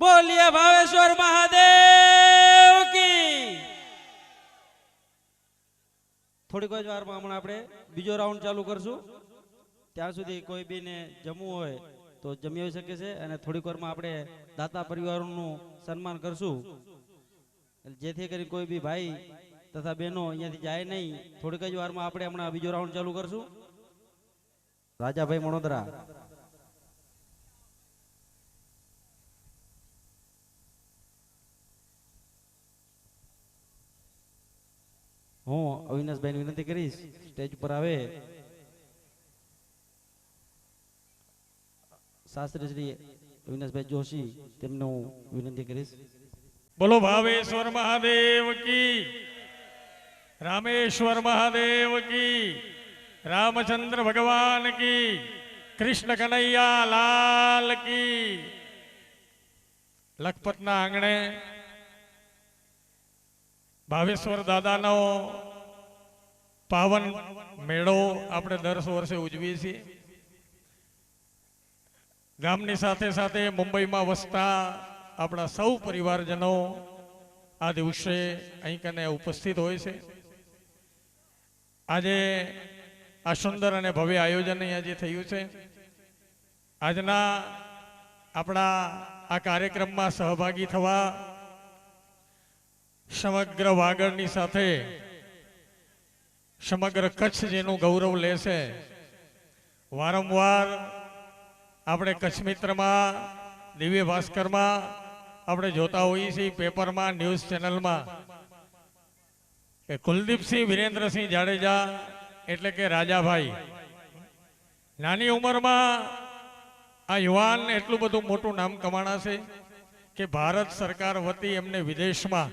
બોલીએ ભાવેશ્વર મહાદેવ કી. થોડીક જ વારમાં હમણાં આપણે બીજો રાઉન્ડ ચાલુ કરશું. ત્યાં સુધી કોઈ બીને જમવું હોય તો જમી શકે છે અને થોડીક વારમાં આપણે દાતા પરિવારોનું સન્માન કરશું. જેથી કરી કોઈ બી ભાઈ તથા બહેનો અહીંયાથી જાય નહીં. થોડીક જ વારમાં આપણે હમણાં બીજો રાઉન્ડ ચાલુ કરશું. રાજાભાઈ મણોદરા હું અવિનાશભાઈને વિનંતી કરીશ સ્ટેજ પર આવે શાસ્ત્રી શ્રી અવિનાશભાઈ જોશી તેમને હું વિનંતી કરીશ। બોલો, ભાવેશ્વર મહાદેવ કી, રામેશ્વર મહાદેવ કી, રામચંદ્ર ભગવાન કી, કૃષ્ણ કનૈયા લાલ કી, લખપતના આંગણે ભાવેશ્વર દાદાનો પાવન મેળો આપણે દર વર્ષે ઉજવીએ છીએ. ગામની સાથે સાથે મુંબઈમાં વસતા આપણા સૌ પરિવારજનો આ દિવસે અહીં કને ઉપસ્થિત હોય છે. આજે આ સુંદર અને ભવ્ય આયોજન અહીંયા જે થયું છે. આજના આપણા આ કાર્યક્રમમાં સહભાગી થવા સમગ્ર વાગડની સાથે સમગ્ર કચ્છ જેનું ગૌરવ લેશે વારંવાર આપણે કચ્છ મિત્રમાં દિવ્ય ભાસ્કરમાં આપણે જોતા હોઈએ છીએ, પેપરમાં, ન્યૂઝ ચેનલમાં, કે કુલદીપસિંહ વિરેન્દ્રસિંહ જાડેજા એટલે કે રાજાભાઈ. નાની ઉંમરમાં આ યુવાન એટલું બધું મોટું નામ કમાણાશે કે ભારત સરકાર વતી એમને વિદેશમાં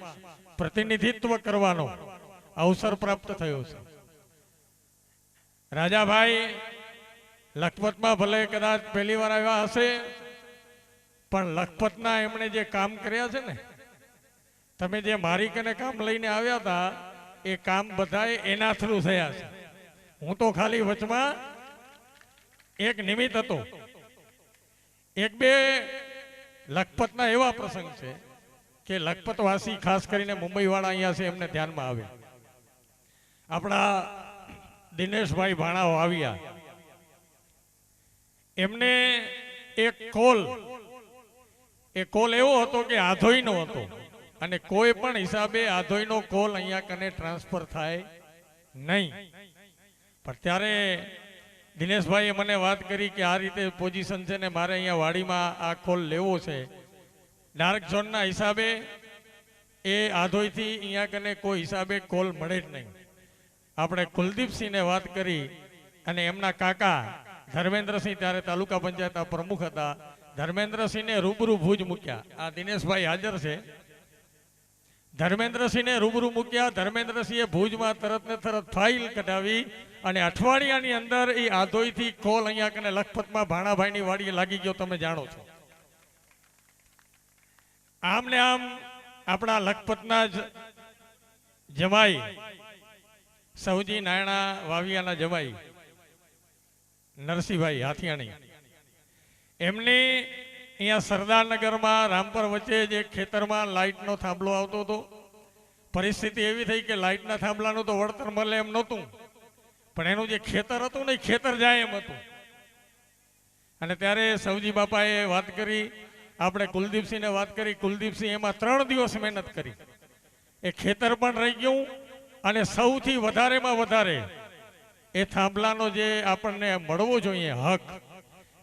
પ્રતિનિધિત્વ કરવાનો અવસર પ્રાપ્ત થયો છે. રાજાભાઈ, લખપતમાં ભલે કદાચ પહેલી વાર આવ્યા હશે, પણ લખપતના એમણે જે કામ કર્યા છે ને, તમે જે મારી કને કામ લઈને આવ્યા હતા, એ કામ બધાય એના થ્રુ થયા છે. હું તો ખાલી વચમાં એક નિમિત્ત હતો. એક બે લખપતના એવા પ્રસંગ છે કે લખપતવાસી ખાસ કરીને મુંબઈવાળા અહીંયા છે એમને ધ્યાનમાં આવે. આપણા દિનેશભાઈ ભાણાઓ આવ્યા. એમને એક કોલ, એ કોલ એવો હતો કે આધોઈનો હતો. અને કોઈ પણ હિસાબે આધોઈનો કોલ અહીંયા કને ટ્રાન્સફર થાય નહીં. પણ ત્યારે દિનેશભાઈએ મને વાત કરી કે આ રીતે પોઝિશન છે ને મારે અહીંયા વાડીમાં આ કોલ લેવો છે. ડાર્ક ઝોનના હિસાબે એ આધોઈથી અહીંયા કને કોઈ હિસાબે કોલ મળે જ નહીં. આપણે કુલદીપસિંહને વાત કરી અને એમના કાકા ધર્મેન્દ્રસિંહ ત્યારે તાલુકા પંચાયતના પ્રમુખ હતા. ધર્મેન્દ્રસિંહને રૂબરૂ ભુજ મૂક્યા. આ દિનેશભાઈ હાજર છે. ધર્મેન્દ્રસિંહને રૂબરૂ મૂક્યા. ધર્મેન્દ્રસિંહે ભુજમાં તરત ને તરત ફાઇલ કઢાવી અને અઠવાડિયાની અંદર એ આધોઈથી કોલ અહીંયા કને લખપતમાં ભાણાભાઈની વાડીએ લાગી ગયો તમે જાણો છો. આમ ને આમ આપણા લખપતના જ જમાઈ સૌજી નાયણા વાવિયાના જમાઈ, નરસિંહભાઈ હાથિયાણી. એમની અહીંયા સરદારનગરમાં રામપર વચ્ચે જે ખેતરમાં લાઇટનો થાંભલો આવતો હતો, પરિસ્થિતિ એવી થઈ કે લાઇટના થાંભલાનું તો વળતર મળે એમ નહોતું, પણ એનું જે ખેતર હતું ને ખેતર જાય એમ હતું. અને ત્યારે સૌજી બાપાએ વાત કરી, આપણે કુલદીપસિંહને વાત કરી, કુલદીપસિંહ એમાં ત્રણ દિવસ મહેનત કરી. એ ખેતર પણ રહી ગયું અને સૌથી વધારેમાં વધારે એ થાંભલાનો જે આપણને મળવો જોઈએ હક,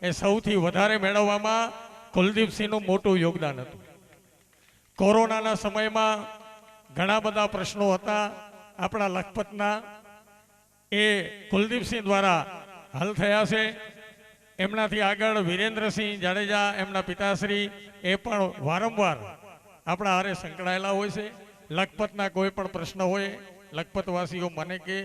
એ સૌથી વધારે મેળવવામાં કુલદીપસિંહનું મોટું યોગદાન હતું. કોરોનાના સમયમાં ઘણા બધા પ્રશ્નો હતા આપણા લખપતના. એ કુલદીપસિંહ દ્વારા હલ થયા છે. એમનાથી આગળ વિરેન્દ્રસિંહ જાડેજા, એમના પિતાશ્રી, એ પણ વારંવાર આપણા હારે સંકળાયેલા હોય છે. લખપતના કોઈ પણ પ્રશ્ન હોય લખપતવાસીઓ મને કે,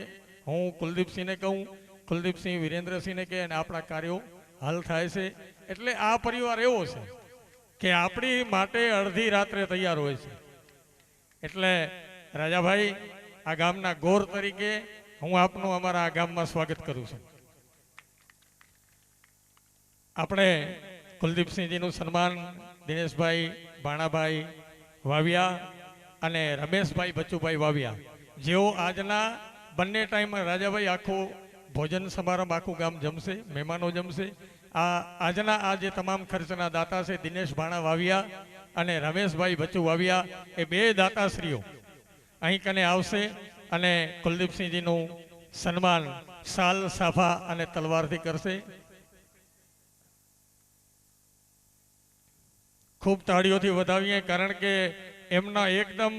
હું કુલદીપસિંહને કહું, કુલદીપસિંહ વિરેન્દ્રસિંહને કહે અને આપણા કાર્યો હલ થાય છે. એટલે આ પરિવાર એવો છે કે આપણી માટે અડધી રાત્રે તૈયાર હોય છે. એટલે રાજાભાઈ, આ ગામના ગોર તરીકે હું આપનું અમારા આ ગામમાં સ્વાગત કરું છું. આપણે કુલદીપસિંહજીનું સન્માન દિનેશભાઈ ભાણાભાઈ વાવિયા અને રમેશભાઈ, બચુભાઈ વાવિયા જેઓ આજના બંને ટાઈમમાં રાજાભાઈ આખો ભોજન સમારંભ, આખું ગામ જમશે, મહેમાનો જમશે. આ આજના આ જે તમામ ખર્ચના દાતા છે, દિનેશ ભાણા વાવિયા અને રમેશભાઈ બચુ વાવિયા, એ બે દાતાશ્રીઓ અહીં કને આવશે અને કુલદીપસિંહજીનું સન્માન સાલ, સાફા અને તલવારથી કરશે. ખૂબ તાળીઓથી વધાવીએ, કારણ કે એમના એકદમ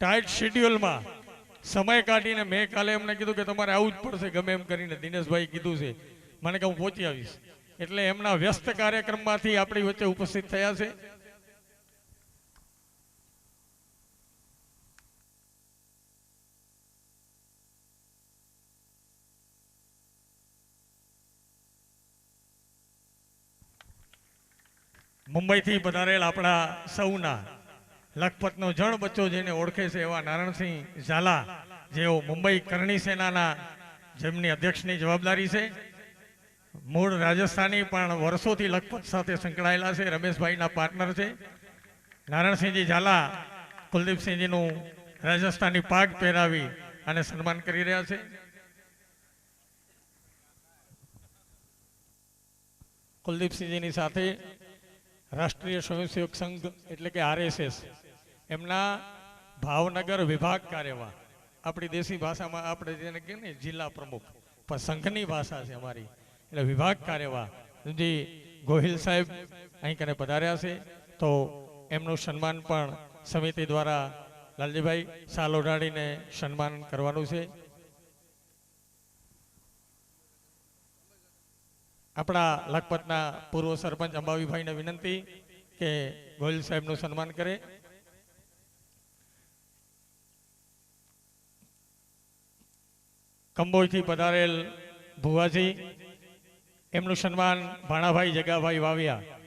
ટાઈટ શેડ્યુલમાં સમય કાઢીને મેં કાલે એમને કીધું કે તમારે આવું જ પડશે, ગમે એમ કરીને દિનેશભાઈ કીધું છે. મને કે હું પહોંચી આવીશ. એટલે એમના વ્યસ્ત કાર્યક્રમમાંથી આપણી વચ્ચે ઉપસ્થિત થયા છે. મુંબઈથી પધારેલ આપણા સૌના લખપતનો જણ બચ્ચો જેને ઓળખે છે એવા નારણસિંહ ઝાલા, જેઓ મુંબઈ કરણી સેનાના જેમની અધ્યક્ષની જવાબદારી છે. મૂળ રાજસ્થાની પણ વર્ષોથી લખપત સાથે સંકળાયેલા છે, રમેશભાઈના પાર્ટનર છે. નારાયણસિંહજી ઝાલા કુલદીપસિંહજીનું રાજસ્થાની પાગ પહેરાવી અને સન્માન કરી રહ્યા છે. કુલદીપસિંહજીની સાથે રાષ્ટ્રીય સ્વયંસેવક સંઘ એટલે કે આરએસએસ, એમના ભાવનગર વિભાગ કાર્યવાહ આપણી દેશી ભાષામાં આપણે જેને કહીએ ને જિલ્લા પ્રમુખ. પણ સંઘની ભાષા છે અમારી. એટલે વિભાગ કાર્યવાહ જે ગોહિલ સાહેબ અહીં કને પધાર્યા છે, તો એમનું સન્માન પણ સમિતિ દ્વારા લાલજીભાઈ સાલ ઓઢાડીને સન્માન કરવાનું છે. આપણા લખપતના પૂર્વ સરપંચ અંબાવીભાઈને વિનંતી કે ગોયલ સાહેબનું સન્માન કરે. કંબોઈથી પધારેલ ભુવાજી, એમનું સન્માન ભાણાભાઈ જગાભાઈ વાવિયા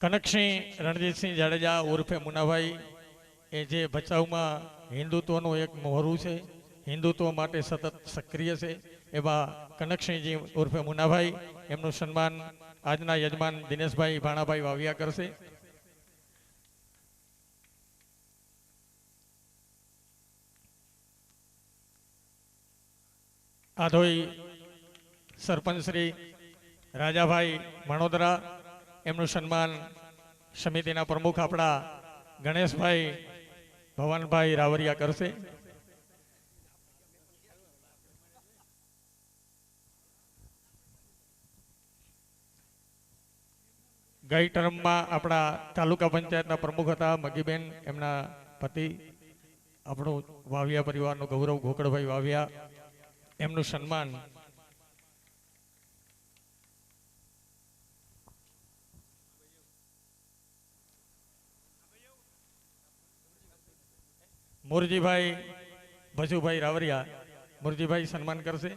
કનકસિંહ રણજીતસિંહ જાડેજા ઉર્ફે મુનાભાઈ, એ જે ભચાઉમાં હિન્દુત્વનું એક મોહરું છે, હિન્દુત્વ માટે સતત સક્રિય છે, એવા કનકસિંહજી ઉર્ફે મુનાભાઈ, એમનું સન્માન આજના યજમાન દિનેશભાઈ ભાણાભાઈ વાવિયા કરશે. આધોઈ સરપંચ શ્રી રાજાભાઈ મણોદરા એમનું સન્માન સમિતિના પ્રમુખ આપણા ગણેશભાઈ ભવનભાઈ રાવરિયા કરશે. ગઈ ટર્મમાં આપણા તાલુકા પંચાયતના પ્રમુખ હતા મગીબેન, એમના પતિ, આપણું વાવિયા પરિવારનું ગૌરવ ગોકળભાઈ વાવિયા. એમનું સન્માન મુરજીભાઈ, ભજુભાઈ રાવરિયા, મુરજીભાઈ સન્માન કરશે.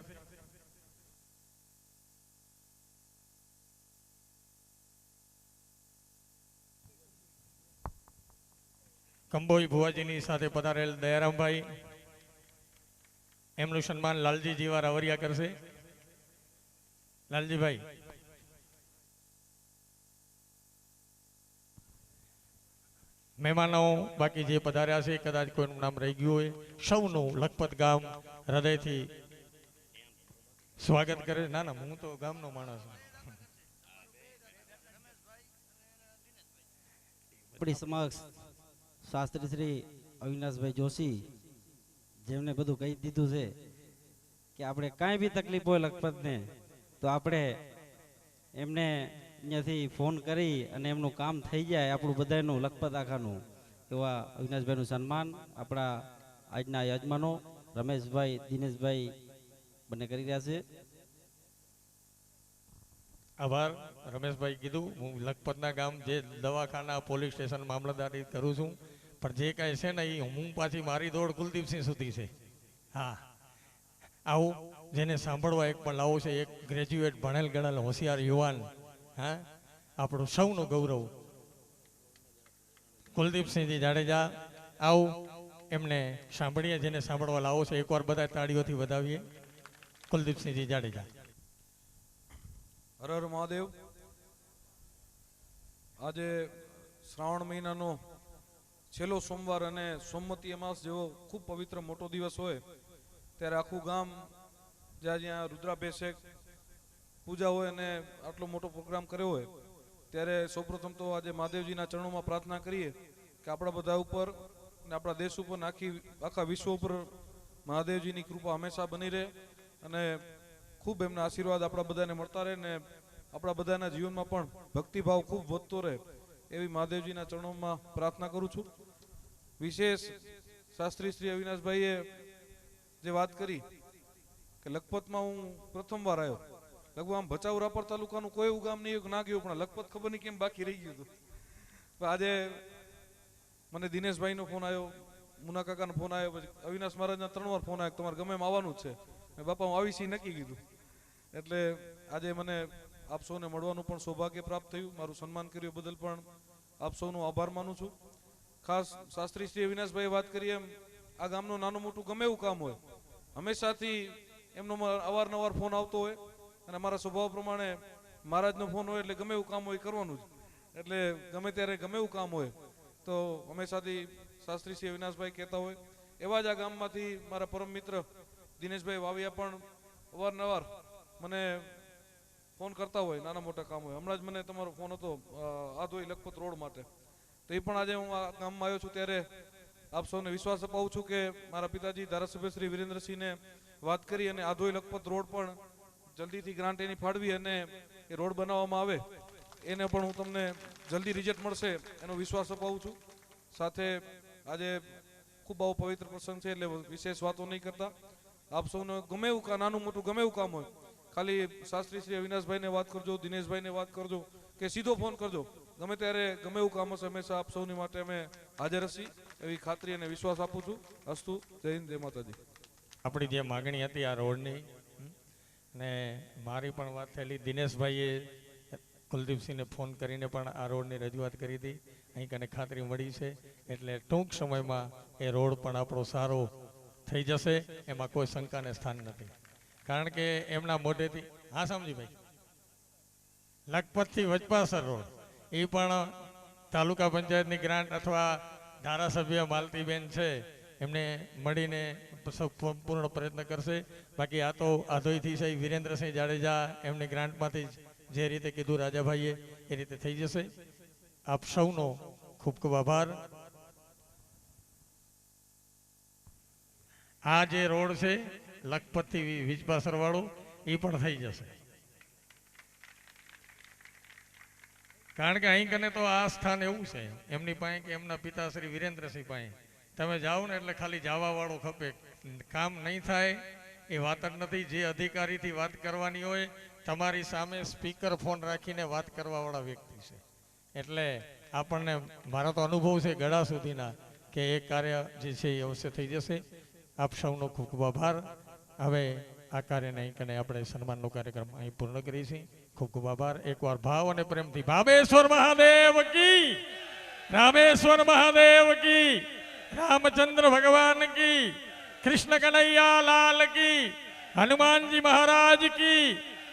કંબોઈ ભુવાજીની સાથે પધારેલ દયારામભાઈ, એમનું સન્માન લાલજી જીવા રાવરિયા કરશે. લાલજીભાઈ મહેમાનો બાકી જે પધાર્યા છે, કદાચ કોઈનું નામ રહી ગયું હોય, સૌનું લખપત ગામ હૃદયથી સ્વાગત કરે ના ના, હું તો ગામનો માણસ. આપણી સમક્ષ શાસ્ત્રી શ્રી અવિનાશભાઈ જોશી જેમને બધું કહી દીધું છે કે આપણે કાંઈ બી તકલીફ હોય લખપતને, તો આપણે એમને અહીંયાથી ફોન કરી અને એમનું કામ થઈ જાય આપણું બધાનું લખપત આખાનું. એવા અવિનાશભાઈનું સન્માન, આપણા આજના યજમાનો રમેશભાઈ, દિનેશભાઈ બંને કરી રહ્યા છે. આભાર. રમેશભાઈ કીધું, હું લખપતના ગામ જે દવાખાના, પોલીસ સ્ટેશન મામલતદારી કરું છું, પણ જે કાંઈ છે ને એ હું પાછી મારી દોડ કુલદીપસિંહ સુધી છે. હા. આવું જેને સાંભળવા એક પણ લાવો છે, એક ગ્રેજ્યુએટ ભણેલ ગણેલ હોશિયાર યુવાન. હા? આપણું સૌનું ગૌરવ. કુલદીપસિંહજી જાડેજા, આવું, એમને સાંભળીએ, જેને સાંભળવા લાવો છો, એકવાર બધા તાળીઓથી વધાવીએ. કુલદીપસિંહજી જાડેજા. હર હર મહાદેવ. આજે શ્રાવણ મહિનાનો છેલ્લો સોમવાર અને સોમવતી અમાસ જેવો ખૂબ પવિત્ર મોટો દિવસ હોય, ત્યારે આખું ગામ જ્યાં જ્યાં રુદ્રાભિષેક પૂજા હોય અને આટલો મોટો પ્રોગ્રામ કર્યો હોય, ત્યારે સૌપ્રથમ તો આજે મહાદેવજીના ચરણોમાં પ્રાર્થના કરીએ કે આપણા બધા ઉપર અને આપણા દેશ ઉપર આખી, આખા વિશ્વ ઉપર મહાદેવજીની કૃપા હંમેશા બની રહે અને ખૂબ એમના આશીર્વાદ આપણા બધાને મળતા રહે ને આપણા બધાના જીવનમાં પણ ભક્તિભાવ ખૂબ વધતો રહે એવી મહાદેવજીના ચરણોમાં પ્રાર્થના કરું છું. વિશેષ શાસ્ત્રી શ્રી અવિનાશભાઈએ જે વાત કરી કે લખપતમાં હું પ્રથમવાર આવ્યો લગભગ આમ ભચાઉ રાપર તાલુકાનું કોઈ ગામ નહીં ના ગયું, પણ લખપત ખબર નહીં કેમ બાકી રહી ગયું હતું. આજે મને દિનેશભાઈનો ફોન આવ્યો, મુના કાકાનો ફોન આવ્યો, પછી અવિનાશ મહારાજના ત્રણ વાર ફોન આવ્યો તમારે ગમે એમ આવવાનું જ છે. બાપા, હું આવીશ નક્કી કીધું. એટલે આજે મને આપ સૌને મળવાનું પણ સૌભાગ્ય પ્રાપ્ત થયું. મારું સન્માન કર્યું બદલ પણ આપ સૌનો આભાર માનું છું. ખાસ શાસ્ત્રી શ્રી અવિનાશભાઈ વાત કરીએ એમ, આ ગામનું નાનું મોટું ગમે એવું કામ હોય, હંમેશાથી એમનો અવારનવાર ફોન આવતો હોય. અને મારા સ્વભાવ પ્રમાણે મહારાજનો ફોન હોય એટલે ગમે એવું કામ હોય કરવાનું જ. એટલે ગમે ત્યારે ગમે એવું કામ હોય, તો હંમેશાથી શાસ્ત્રી શ્રી અવિનાશભાઈ કહેતા હોય, એવા જ આ ગામમાંથી મારા પરમ મિત્ર દિનેશભાઈ વાવિયા પણ અવારનવાર મને ફોન કરતા હોય, નાના મોટા કામ હોય. હમણાં જ મને તમારો ફોન હતો આધોઈ લખપત રોડ માટે. તો એ પણ આજે હું આ ગામમાં આવ્યો છું ત્યારે આપ સૌને વિશ્વાસ અપાવું છું કે મારા પિતાજી ધારાસભ્ય શ્રી વિરેન્દ્રસિંહને વાત કરી અને આધોઈ લખપત રોડ પણ જલ્દીથી ગ્રાન્ટ એની ફાળવી અને એ રોડ બનાવવામાં આવે. એને પણ હું તમને જલ્દી રિઝલ્ટ મળશે એનો વિશ્વાસ અપાવું છું. સાથે આજે ખૂબ આવો પવિત્ર પ્રસંગ છે એટલે વિશેષ વાતો નહીં કરતા. આપ સૌને ગમે એવું કામ નાનું મોટું ગમે એવું કામ હોય, ખાલી શાસ્ત્રી શ્રી અવિનાશભાઈને વાત કરજો, દિનેશભાઈને વાત કરજો કે સીધો ફોન કરજો. ગમે ત્યારે ગમે એવું કામ હશે, હંમેશા આપ સૌની માટે અમે હાજર હશી એવી ખાતરી અને વિશ્વાસ આપું છું. અસ્તુ, જય હિન્દ, જય માતાજી. આપણી જે માગણી હતી આ રોડની ને મારી પણ વાત થયેલી. દિનેશભાઈએ કુલદીપસિંહને ફોન કરીને પણ આ રોડની રજૂઆત કરી હતી. અહીં કને ખાતરી મળી છે. એટલે ટૂંક સમયમાં એ રોડ પણ આપણો સારો થઈ જશે. એમાં કોઈ શંકાને સ્થાન નથી. કારણ કે એમના મોઢેથી હા, સમજીભાઈ. લખપતથી વચપાસર રોડ. એ પણ તાલુકા પંચાયતની ગ્રાન્ટ અથવા ધારાસભ્ય માલતીબેન છે. એમને મળીને સૌ- પૂર્ણ પ્રયત્ન કરશે. બાકી આ તો આધોઈથી છે, વિરેન્દ્રસિંહ જાડેજા એમની ગ્રાન્ટમાંથી જે રીતે કીધું રાજાભાઈએ, એ રીતે થઈ જશે. આપ સૌનો ખૂબ ખૂબ આભાર. આ જે રોડ છે, લખપતથી વીજપાસરવાળો એ પણ થઈ જશે. કારણ કે અહીં કને તો આ સ્થાન એવું છે, એમની પાસે કે એમના પિતા શ્રી વિરેન્દ્રસિંહ પાસે. તમે જાઓ ને એટલે ખાલી જવા વાળો ખપે. કામ નહીં થાય, એ વાત જ નથી. જે અધિકારીથી વાત કરવાની હોય, તમારી સામે સ્પીકર ફોન રાખીને વાત કરવાવાળા વ્યક્તિ છે. એટલે આપણને, મારો તો અનુભવ છે ગળા સુધીના, કે એ કાર્ય જે છે એ અવશ્ય થઈ જશે. આપ સૌનો ખૂબ ખૂબ આભાર. હવે આ કાર્યને અહીં કને આપણે સન્માનનો કાર્યક્રમ અહીં પૂર્ણ કરીએ છીએ. ખૂબ ખૂબ આભાર. એકવાર ભાવ અને પ્રેમથી, ભાવેશ્વર મહાદેવ કી! રામેશ્વર મહાદેવ કી! રામચંદ્ર ભગવાન કી કૃષ્ણ કનૈયા લાલ કી હનુમાનજી મહારાજ કી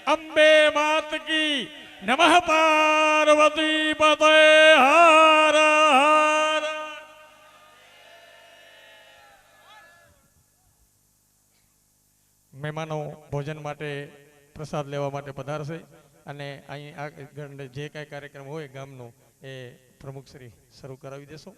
અંબે માત કી નમઃ પાર્વતી પતે હર મહેમાનો ભોજન માટે પ્રસાદ લેવા માટે પધારશે અને અહીં આ જે કાંઈ કાર્યક્રમ હોય ગામનો, એ પ્રમુખ શ્રી શરૂ કરાવી દેશો.